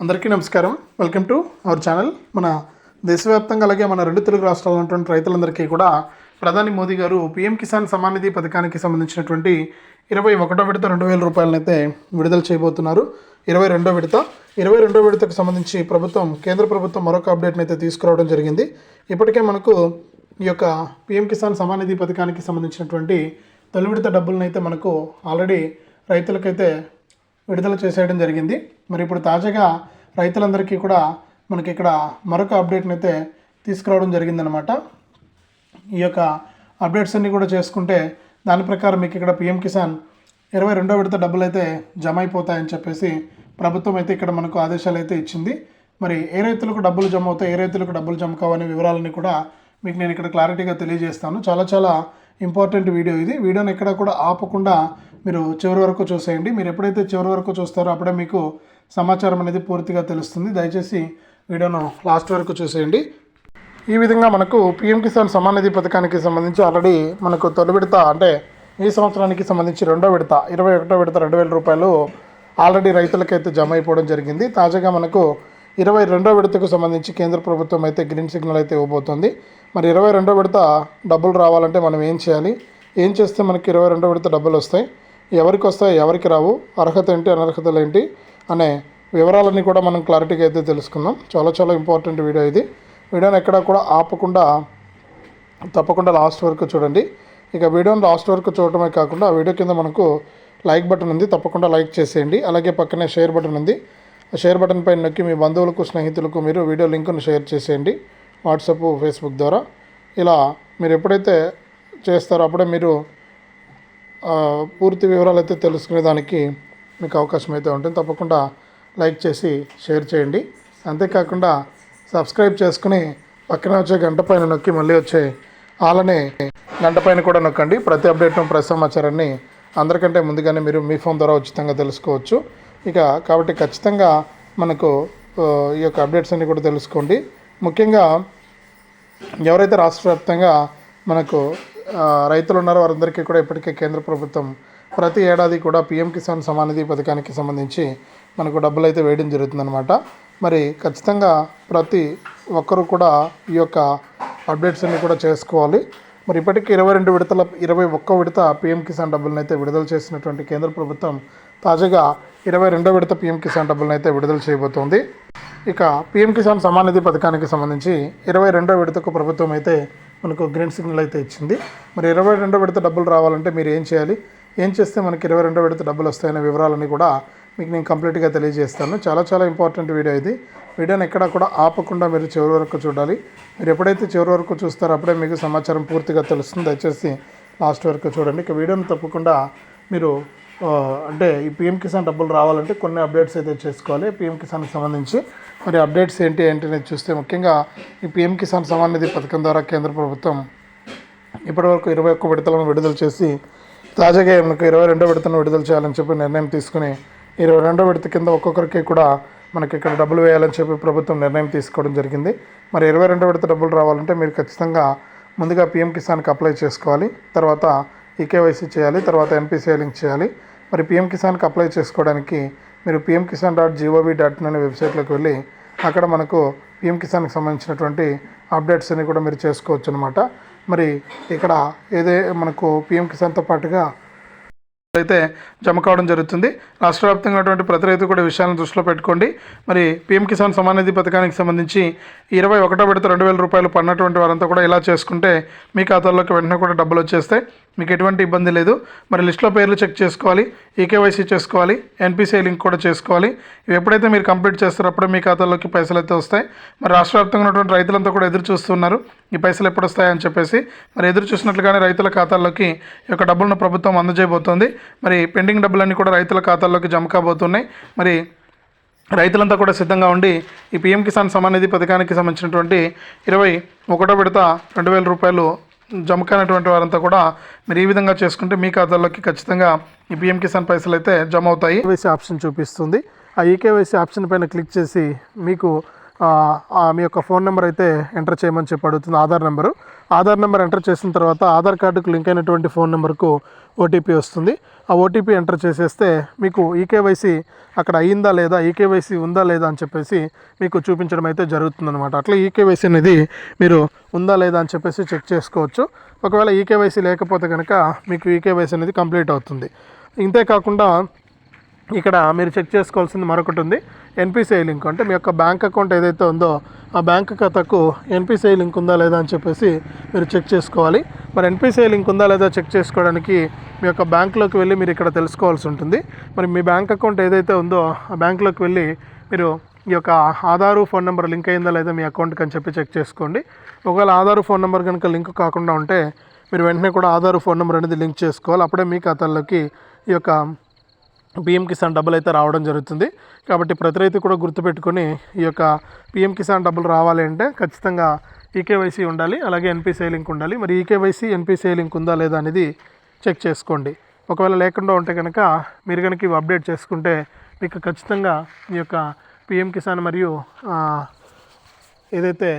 అందరికీ నమస్కారం. Welcome to our channel మన దేశవ్యాప్తంగా అలాగే మన రెండు తెలుగు రాష్ట్రాల్లో ఉన్నటువంటి రైతులందరికీ కూడా ప్రధాని మోదీ గారు పీఎం కిసాన్ సమాన్ నిధి పథకానికి సంబంధించినటువంటి ఇరవై ఒకటో విడత రెండు వేల రూపాయలనైతే విడుదల చేయబోతున్నారు. ఇరవై రెండో విడత. ఇరవై రెండో విడతకు సంబంధించి ప్రభుత్వం కేంద్ర ప్రభుత్వం మరొక అప్డేట్ని అయితే తీసుకురావడం జరిగింది. ఇప్పటికే మనకు ఈ యొక్క పీఎం కిసాన్ సమాన్ నిధి పథకానికి సంబంధించినటువంటి తొలి విడత డబ్బులను అయితే మనకు ఆల్రెడీ రైతులకైతే విడుదల చేసేయడం జరిగింది. మరి ఇప్పుడు తాజాగా రైతులందరికీ కూడా మనకి ఇక్కడ మరొక అప్డేట్ని అయితే తీసుకురావడం జరిగిందనమాట ఈ యొక్క అప్డేట్స్ అన్నీ కూడా చేసుకుంటే దాని ప్రకారం మీకు ఇక్కడ పిఎం కిసాన్ ఇరవై రెండో విడత డబ్బులు అయితే జమ అయిపోతాయని చెప్పేసి ప్రభుత్వం అయితే ఇక్కడ మనకు ఆదేశాలు అయితే ఇచ్చింది. మరి ఏ రైతులకు డబ్బులు జమ అవుతాయి ఏ రైతులకు డబ్బులు జమ కావనే వివరాలని కూడా మీకు నేను ఇక్కడ క్లారిటీగా తెలియజేస్తాను. చాలా చాలా ఇంపార్టెంట్ వీడియో ఇది. వీడియోని ఎక్కడ కూడా ఆపకుండా మీరు చివరి వరకు చూసేయండి. మీరు ఎప్పుడైతే చివరి వరకు చూస్తారో అప్పుడే మీకు సమాచారం అనేది పూర్తిగా తెలుస్తుంది. దయచేసి వీడియోను లాస్ట్ వరకు చూసేయండి. ఈ విధంగా మనకు పిఎం కిసాన్ సమాన్ నిధి పథకానికి సంబంధించి ఆల్రెడీ మనకు తొలి విడత అంటే ఈ సంవత్సరానికి సంబంధించి రెండో విడత ఇరవై ఒకటో విడత రెండు వేల రూపాయలు ఆల్రెడీ రైతులకైతే జమ అయిపోవడం జరిగింది. తాజాగా మనకు ఇరవై రెండో విడతకు సంబంధించి కేంద్ర ప్రభుత్వం అయితే గ్రీన్ సిగ్నల్ అయితే ఇవ్వబోతోంది. మరి ఇరవై రెండో విడత డబ్బులు రావాలంటే మనం ఏం చేయాలి? ఏం చేస్తే మనకి ఇరవై రెండో విడత డబ్బులు వస్తాయి? ఎవరికి వస్తాయి ఎవరికి రావు అర్హత ఏంటి అనర్హతలు ఏంటి అనే వివరాలన్నీ కూడా మనం క్లారిటీగా అయితే తెలుసుకుందాం. చాలా చాలా ఇంపార్టెంట్ వీడియో ఇది. వీడియోని ఎక్కడ కూడా ఆపకుండా తప్పకుండా లాస్ట్ వరకు చూడండి. ఇక వీడియోని లాస్ట్ వరకు చూడటమే కాకుండా ఆ వీడియో కింద మనకు లైక్ బటన్ ఉంది తప్పకుండా లైక్ చేసేయండి. అలాగే పక్కనే షేర్ బటన్ ఉంది. ఆ షేర్ బటన్ పైన నొక్కి మీ బంధువులకు స్నేహితులకు మీరు వీడియో లింకును షేర్ చేసేయండి వాట్సాప్ ఫేస్బుక్ ద్వారా. ఇలా మీరు ఎప్పుడైతే చేస్తారో అప్పుడే మీరు పూర్తి వివరాలు అయితే తెలుసుకునేదానికి మీకు అవకాశం అయితే ఉంటుంది. తప్పకుండా లైక్ చేసి షేర్ చేయండి. అంతేకాకుండా సబ్స్క్రైబ్ చేసుకుని పక్కన వచ్చే గంట పైన నొక్కి మళ్ళీ వచ్చే అలానే గంట పైన కూడా నొక్కండి. ప్రతి అప్డేట్ను ప్రతి సమాచారాన్ని అందరికంటే ముందుగానే మీరు మీ ఫోన్ ద్వారా ఉచితంగా తెలుసుకోవచ్చు. ఇక కాబట్టి ఖచ్చితంగా మనకు ఈ యొక్క అప్డేట్స్ అన్ని కూడా తెలుసుకోండి. ముఖ్యంగా ఎవరైతే రాష్ట్ర వ్యాప్తంగా మనకు రైతులు ఉన్నారో. వారందరికీ కూడా ఇప్పటికే కేంద్ర ప్రభుత్వం ప్రతి ఏడాది కూడా పిఎం కిసాన్ సమానిధి పథకానికి సంబంధించి మనకు డబ్బులు అయితే వేయడం జరుగుతుందన్నమాట. మరి ఖచ్చితంగా ప్రతి ఒక్కరూ కూడా ఈ యొక్క అప్డేట్స్ అన్ని కూడా చేసుకోవాలి. మరి ఇప్పటికీ ఇరవై రెండు విడతల ఇరవై ఒక్క విడత పిఎం కిసాన్ డబ్బులను అయితే విడుదల చేసినటువంటి కేంద్ర ప్రభుత్వం తాజాగా ఇరవై రెండో విడత పిఎం కిసాన్ డబ్బులను అయితే విడుదల చేయబోతోంది. ఇక పిఎం కిసాన్ సమానిధి పథకానికి సంబంధించి ఇరవై రెండో విడతకు ప్రభుత్వం అయితే మనకు గ్రీన్ సిగ్నల్ అయితే ఇచ్చింది. మరి ఇరవై రెండో విడత డబ్బులు రావాలంటే మీరు ఏం చేయాలి? ఏం చేస్తే మనకి ఇరవై రెండో విడత డబ్బులు వస్తాయనే వివరాలన్నీ కూడా మీకు నేను కంప్లీట్గా తెలియజేస్తాను. చాలా చాలా ఇంపార్టెంట్ వీడియో ఇది. వీడియోని ఎక్కడ కూడా ఆపకుండా మీరు చివరి వరకు చూడాలి. మీరు ఎప్పుడైతే చివరి వరకు చూస్తారో అప్పుడే మీకు సమాచారం పూర్తిగా తెలుస్తుంది. దయచేసి లాస్ట్ వరకు చూడండి. ఇక వీడియోని తప్పకుండా మీరు అంటే ఈ పిఎం కిసాన్ డబ్బులు రావాలంటే కొన్ని అప్డేట్స్ అయితే చేసుకోవాలి. పిఎం కిసాన్కి సంబంధించి మరి అప్డేట్స్ ఏంటి ఏంటి అనేది చూస్తే ముఖ్యంగా ఈ పిఎం కిసాన్ సమాన్ నిధి పథకం ద్వారా కేంద్ర ప్రభుత్వం ఇప్పటివరకు ఇరవై ఒక్క విడతలను విడుదల చేసి తాజాగా మనకు ఇరవై రెండో విడతను విడుదల చేయాలని చెప్పి నిర్ణయం తీసుకుని ఇరవై రెండో విడత కింద ఒక్కొక్కరికి కూడా మనకి ఇక్కడ డబ్బులు వేయాలని చెప్పి ప్రభుత్వం నిర్ణయం తీసుకోవడం జరిగింది. మరి ఇరవై రెండో విడత డబ్బులు రావాలంటే మీరు ఖచ్చితంగా ముందుగా పిఎం కిసాన్కి అప్లై చేసుకోవాలి. తర్వాత ఈకేవైసీ చేయాలి తర్వాత ఎన్పిసిఐ లింక్ చేయాలి. మరి పిఎం కిసాన్కి అప్లై చేసుకోవడానికి మీరు PM Kisan dot GOV dot in అనే వెబ్సైట్లోకి వెళ్ళి అక్కడ మనకు పిఎం కిసాన్కి సంబంధించినటువంటి అప్డేట్స్ అన్ని కూడా మీరు చేసుకోవచ్చు అనమాట మరి ఇక్కడ ఏదే మనకు పిఎం కిసాన్తో పాటుగా అయితే జమ కావడం జరుగుతుంది. రాష్ట్ర వ్యాప్తంగా ఉన్నటువంటి ప్రతి రైతు కూడా విషయాలను దృష్టిలో పెట్టుకోండి. మరి పీఎం కిసాన్ సమాన్ నిధి పథకానికి సంబంధించి ఇరవై ఒకటో విడత రెండు వేల రూపాయలు పడినటువంటి వారంతా కూడా ఇలా చేసుకుంటే మీ ఖాతాల్లోకి వెంటనే కూడా డబ్బులు వచ్చేస్తాయి. మీకు ఎటువంటి ఇబ్బంది లేదు. మరి లిస్ట్లో పేర్లు చెక్ చేసుకోవాలి. ఈకేవైసీ చేసుకోవాలి. ఎన్పిసిఐ లింక్ కూడా చేసుకోవాలి. ఇవి ఎప్పుడైతే మీరు కంప్లీట్ చేస్తారో అప్పుడే మీ ఖాతాల్లోకి పైసలు అయితే వస్తాయి. మరి రాష్ట్ర వ్యాప్తంగా ఉన్నటువంటి రైతులంతా కూడా ఎదురు చూస్తున్నారు. ఈ పైసలు ఎప్పుడు వస్తాయని చెప్పేసి. మరి ఎదురు చూసినట్లుగానే రైతుల ఖాతాల్లోకి ఈ యొక్క డబ్బులను ప్రభుత్వం అందజేయబోతోంది. మరి పెండింగ్ డబ్బులన్నీ కూడా రైతుల ఖాతాల్లోకి జమ కాబోతున్నాయి. మరి రైతులంతా కూడా సిద్ధంగా ఉండి ఈ పిఎం కిసాన్ సమాన్ నిధి పథకానికి సంబంధించినటువంటి ఇరవై ఒకటో విడత రెండు వేల రూపాయలు జమ కానటువంటి వారంతా కూడా మీరు ఈ విధంగా చేసుకుంటే మీ ఖాతాల్లోకి ఖచ్చితంగా ఈ పిఎం కిసాన్ పైసలు అయితే జమ అవుతాయి. ఈకేవైసీ ఆప్షన్ చూపిస్తుంది. ఆ ఈకేవైసీ ఆప్షన్ పైన క్లిక్ చేసి మీకు మీ యొక్క ఫోన్ నెంబర్ అయితే ఎంటర్ చేయమని చెప్పి అడుగుతుంది. Aadhaar number Aadhaar number enter చేసిన తర్వాత ఆధార్ కార్డుకు లింక్ అయినటువంటి ఫోన్ నెంబర్కు ఓటీపీ వస్తుంది. ఆ ఓటీపీ ఎంటర్ చేసేస్తే మీకు ఈకేవైసీ అక్కడ అయ్యిందా లేదా ఈకేవైసీ ఉందా లేదా అని చెప్పేసి మీకు చూపించడం అయితే జరుగుతుందనమాట అట్లా ఈకేవైసీ అనేది మీరు ఉందా లేదా అని చెప్పేసి చెక్ చేసుకోవచ్చు. ఒకవేళ ఈకేవైసీ లేకపోతే కనుక మీకు ఈకేవైసీ అనేది కంప్లీట్ అవుతుంది. ఇంతే కాకుండా ఇక్కడ మీరు చెక్ చేసుకోవాల్సింది మరొకటి ఉంది. ఎన్పిసిఐ లింక్ అంటే మీ యొక్క బ్యాంక్ అకౌంట్ ఏదైతే ఉందో ఆ బ్యాంక్ ఖాతాకు ఎన్పిసిఐ లింక్ ఉందా లేదా అని చెప్పేసి మీరు చెక్ చేసుకోవాలి. మరి ఎన్పిసిఐ లింక్ ఉందా లేదా చెక్ చేసుకోవడానికి మీ యొక్క బ్యాంక్లోకి వెళ్ళి మీరు ఇక్కడ తెలుసుకోవాల్సి ఉంటుంది. మరి మీ బ్యాంక్ అకౌంట్ ఏదైతే ఉందో ఆ బ్యాంక్లోకి వెళ్ళి మీరు ఈ యొక్క ఆధారు ఫోన్ నెంబర్ లింక్ అయిందా లేదా మీ అకౌంట్కి అని చెప్పి చెక్ చేసుకోండి. ఒకవేళ ఆధారు ఫోన్ నెంబర్ కనుక లింక్ కాకుండా ఉంటే మీరు వెంటనే కూడా ఆధారు ఫోన్ నెంబర్ అనేది లింక్ చేసుకోవాలి. అప్పుడే మీ ఖాతాల్లోకి ఈ యొక్క పిఎం కిసాన్ డబ్బులు అయితే రావడం జరుగుతుంది. కాబట్టి ప్రతి రైతు కూడా గుర్తుపెట్టుకొని ఈ యొక్క పిఎం కిసాన్ డబ్బులు రావాలి అంటే ఖచ్చితంగా ఈకేవైసీ ఉండాలి అలాగే ఎన్పిసిఐ లింక్ ఉండాలి. మరి ఈకేవైసీ ఎన్పిసిఐ లింక్ ఉందా లేదా అనేది చెక్ చేసుకోండి. ఒకవేళ లేకుండా ఉంటే కనుక మీరు కనుక ఇవి అప్డేట్ చేసుకుంటే మీకు ఖచ్చితంగా ఈ యొక్క పిఎం కిసాన్ మరియు ఏదైతే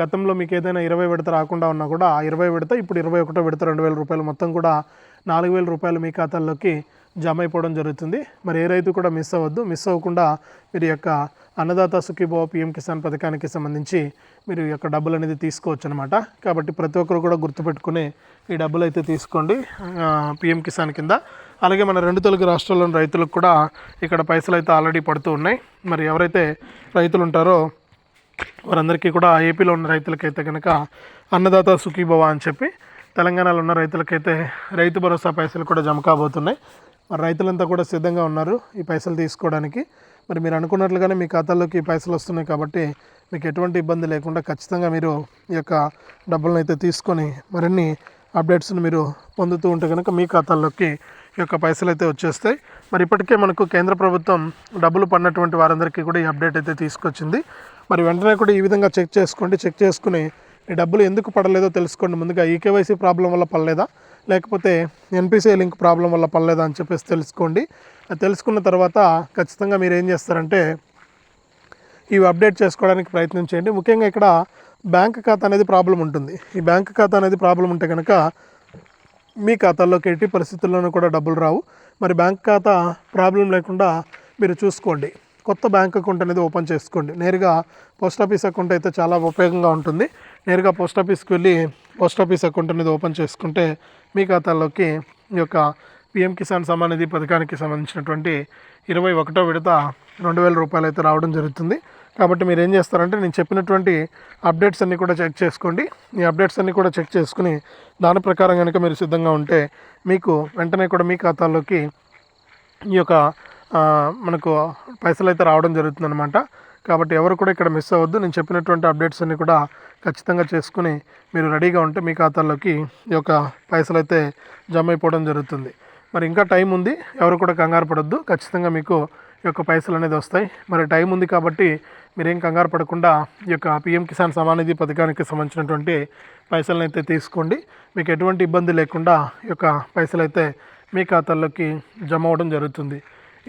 గతంలో మీకు ఏదైనా ఇరవై విడత రాకుండా ఉన్నా కూడా ఇరవై విడత ఇప్పుడు ఇరవై ఒకటో విడత రెండు వేల రూపాయలు మొత్తం కూడా నాలుగు వేల రూపాయలు మీ ఖాతాల్లోకి జమ అయిపోవడం జరుగుతుంది. మరి ఏ రైతు కూడా మిస్ అవ్వద్దు. మిస్ అవ్వకుండా మీరు యొక్క అన్నదాత సుఖీభావ పిఎం కిసాన్ పథకానికి సంబంధించి మీరు ఈ యొక్క డబ్బులు అనేది తీసుకోవచ్చు అనమాట కాబట్టి ప్రతి ఒక్కరు కూడా గుర్తుపెట్టుకుని ఈ డబ్బులు అయితే తీసుకోండి. పిఎం కిసాన్ కింద. అలాగే మన రెండు తెలుగు రాష్ట్రాల్లోని రైతులకు కూడా ఇక్కడ పైసలు అయితే ఆల్రెడీ పడుతూ ఉన్నాయి. మరి ఎవరైతే రైతులు ఉంటారో వారందరికీ కూడా ఏపీలో ఉన్న రైతులకైతే కనుక అన్నదాత సుఖీభవ అని చెప్పి తెలంగాణలో ఉన్న రైతులకైతే రైతు భరోసా పైసలు కూడా జమ కాబోతున్నాయి. మరి రైతులంతా కూడా సిద్ధంగా ఉన్నారు ఈ పైసలు తీసుకోవడానికి. మరి మీరు అనుకున్నట్లుగానే మీ ఖాతాల్లోకి పైసలు వస్తున్నాయి కాబట్టి మీకు ఎటువంటి ఇబ్బంది లేకుండా ఖచ్చితంగా మీరు ఈ యొక్క డబ్బులను అయితే తీసుకొని మరిన్ని అప్డేట్స్ని మీరు పొందుతూ ఉంటే కనుక మీ ఖాతాల్లోకి ఈ యొక్క పైసలు అయితే వచ్చేస్తాయి. మరి ఇప్పటికే మనకు కేంద్ర ప్రభుత్వం డబ్బులు పడినటువంటి వారందరికీ కూడా ఈ అప్డేట్ అయితే తీసుకొచ్చింది. మరి వెంటనే కూడా ఈ విధంగా చెక్ చేసుకోండి. చెక్ చేసుకుని డబ్బులు ఎందుకు పడలేదో తెలుసుకోండి. ముందుగా ఈకేవైసీ ప్రాబ్లం వల్ల పడలేదా? లేకపోతే ఎన్పిసిఐ లింక్ ప్రాబ్లం వల్ల పర్లేదు అని చెప్పేసి తెలుసుకోండి. తెలుసుకున్న తర్వాత ఖచ్చితంగా మీరు ఏం చేస్తారంటే ఇవి అప్డేట్ చేసుకోవడానికి ప్రయత్నం చేయండి. ముఖ్యంగా ఇక్కడ బ్యాంక్ ఖాతా అనేది ప్రాబ్లం ఉంటుంది. ఈ బ్యాంక్ ఖాతా అనేది ప్రాబ్లం ఉంటే కనుక మీ ఖాతాల్లోకి ఎట్టి పరిస్థితుల్లోనూ కూడా డబ్బులు రావు. మరి బ్యాంక్ ఖాతా ప్రాబ్లం లేకుండా మీరు చూసుకోండి. కొత్త బ్యాంక్ అకౌంట్ అనేది ఓపెన్ చేసుకోండి. నేరుగా పోస్ట్ ఆఫీస్ అకౌంట్ అయితే చాలా ఉపయోగంగా ఉంటుంది. నేరుగా పోస్ట్ ఆఫీస్కి వెళ్ళి పోస్ట్ ఆఫీస్ అకౌంట్ అనేది ఓపెన్ చేసుకుంటే మీ ఖాతాల్లోకి ఈ యొక్క పిఎం కిసాన్ సమ్మాన్ నిధి పథకానికి సంబంధించినటువంటి ఇరవై ఒకటో విడత రెండు వేల రూపాయలు అయితే రావడం జరుగుతుంది. కాబట్టి మీరు ఏం చేస్తారంటే నేను చెప్పినటువంటి అప్డేట్స్ అన్నీ కూడా చెక్ చేసుకోండి. ఈ అప్డేట్స్ అన్నీ కూడా చెక్ చేసుకుని దాని ప్రకారం కనుక మీరు సిద్ధంగా ఉంటే మీకు వెంటనే కూడా మీ ఖాతాల్లోకి ఈ యొక్క మనకు పైసలు అయితే రావడం జరుగుతుందన్నమాట. కాబట్టి ఎవరు కూడా ఇక్కడ మిస్ అవ్వద్దు. నేను చెప్పినటువంటి అప్డేట్స్ అన్నీ కూడా ఖచ్చితంగా చేసుకుని మీరు రెడీగా ఉంటే మీ ఖాతాల్లోకి ఈ యొక్క పైసలు అయితే జమ అయిపోవడం జరుగుతుంది. మరి ఇంకా టైం ఉంది. ఎవరు కూడా కంగారు పడొద్దు. ఖచ్చితంగా మీకు ఈ యొక్క పైసలు అనేది వస్తాయి. మరి టైం ఉంది కాబట్టి మీరేం కంగారు పడకుండా ఈ యొక్క పిఎం కిసాన్ సమానిధి పథకానికి సంబంధించినటువంటి పైసలను అయితే తీసుకోండి. మీకు ఎటువంటి ఇబ్బంది లేకుండా ఈ యొక్క పైసలు అయితే మీ ఖాతాల్లోకి జమ అవ్వడం జరుగుతుంది.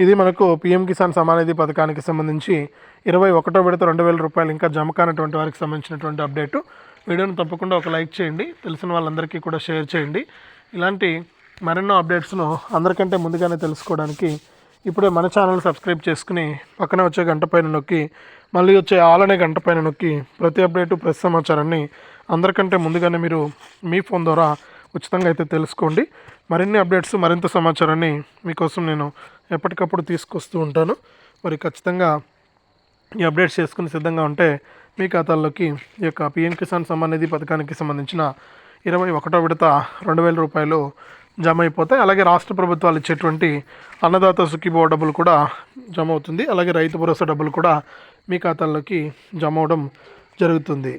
ఇది మనకు పిఎం కిసాన్ సమానిధి పథకానికి సంబంధించి ఇరవై ఒకటో విడత రెండు వేల రూపాయలు ఇంకా జమ కానటువంటి వారికి సంబంధించినటువంటి అప్డేటు. వీడియోను తప్పకుండా ఒక లైక్ చేయండి తెలిసిన వాళ్ళందరికీ కూడా షేర్ చేయండి. ఇలాంటి మరెన్నో అప్డేట్స్ను అందరికంటే ముందుగానే తెలుసుకోవడానికి ఇప్పుడే మన ఛానల్ సబ్స్క్రైబ్ చేసుకుని పక్కన వచ్చే గంట పైన నొక్కి మళ్ళీ వచ్చే ఆల్ అనే గంట పైన నొక్కి ప్రతి అప్డేటు ప్రతి సమాచారాన్ని అందరికంటే ముందుగానే మీరు మీ ఫోన్ ద్వారా ఉచితంగా అయితే తెలుసుకోండి. మరిన్ని అప్డేట్స్ మరింత సమాచారాన్ని మీకోసం నేను ఎప్పటికప్పుడు తీసుకొస్తూ ఉంటాను. మరి ఖచ్చితంగా ఈ అప్డేట్స్ చేసుకుని సిద్ధంగా ఉంటే మీ ఖాతాల్లోకి ఈ యొక్క పిఎం కిసాన్ సమ్మాన్ నిధి పథకానికి సంబంధించిన ఇరవై ఒకటో విడత రెండు వేల రూపాయలు జమ అయిపోతాయి. అలాగే రాష్ట్ర ప్రభుత్వాలు ఇచ్చేటువంటి అన్నదాత సుఖీభో డబ్బులు కూడా జమ అవుతుంది. అలాగే రైతు భరోసా డబ్బులు కూడా మీ ఖాతాల్లోకి జమ అవడం జరుగుతుంది.